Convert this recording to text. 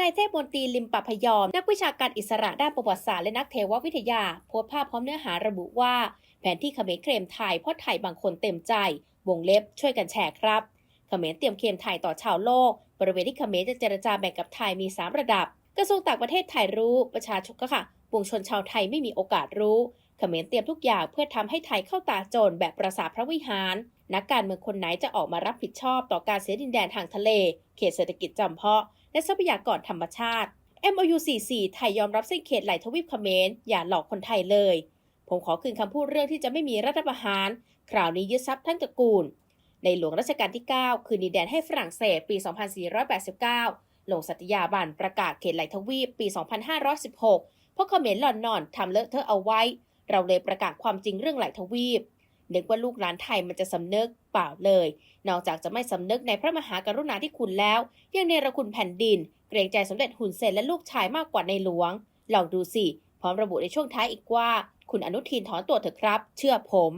นายเทพมนตรีลิมปะพยอม นักวิชาการอิสระด้านประวัติศาสตร์และนักเทววิทยาโพสต์ภาพพร้อมเนื้อหาระบุว่า แผนที่เขมรเคลมไทยเพราะไทยบางคนเต็มใจ วงเล็บช่วยกันแชร์ครับเขมรเตรียมเคลมไทยต่อชาวโลก บริเวณที่เขมรจะเจรจาแบ่งกับไทยมี 3 ระดับ กระทรวงต่างประเทศไทยรู้ประชาชนก็ค่ะปวงชนชาวไทยไม่มีโอกาสรู้เขมรเตรียมทุกอย่างเพื่อทำให้ไทยเข้าตาโจรแบบประสาทพระวิหาร นักการเมืองคนไหนจะออกมารับผิดชอบต่อการเสียดินแดนทางทะเล เขตเศรษฐกิจจำเพาะ และทรัพยากรธรรมชาติ MOU 44 ไทยยอมรับเส้นเขตไหลทวีปเขมรอย่าหลอกคนไทยเลย ผมขอคืนคำพูดเรื่องที่จะไม่มีรัฐประหาร คราวนี้ยึดทรัพย์ทั้งตระกูล ในหลวงรัชกาลที่ 9 คืนดินแดนให้ฝรั่งเศสปี 2489 ลงสัตยาบันประกาศเขตไหลทวีปปี 2516 เพราะเขมรหล่อนนอนทำเลอะเทอะเอาไว้ เราเลยประกาศความจริงเรื่องไหลทวีป นึกว่าลูกหลานไทยมันจะสำนึกเปล่าเลย นอกจากจะไม่สำนึกในพระมหากรุณาธิคุณแล้ว ยังเนรคุณแผ่นดิน เกรงใจสมเด็จหุ่นเซนและลูกชายมากกว่าในหลวง ลองดูสิ พร้อมระบุในช่วงท้ายอีกว่า คุณอนุทินถอนตัวเถอะครับ เชื่อผม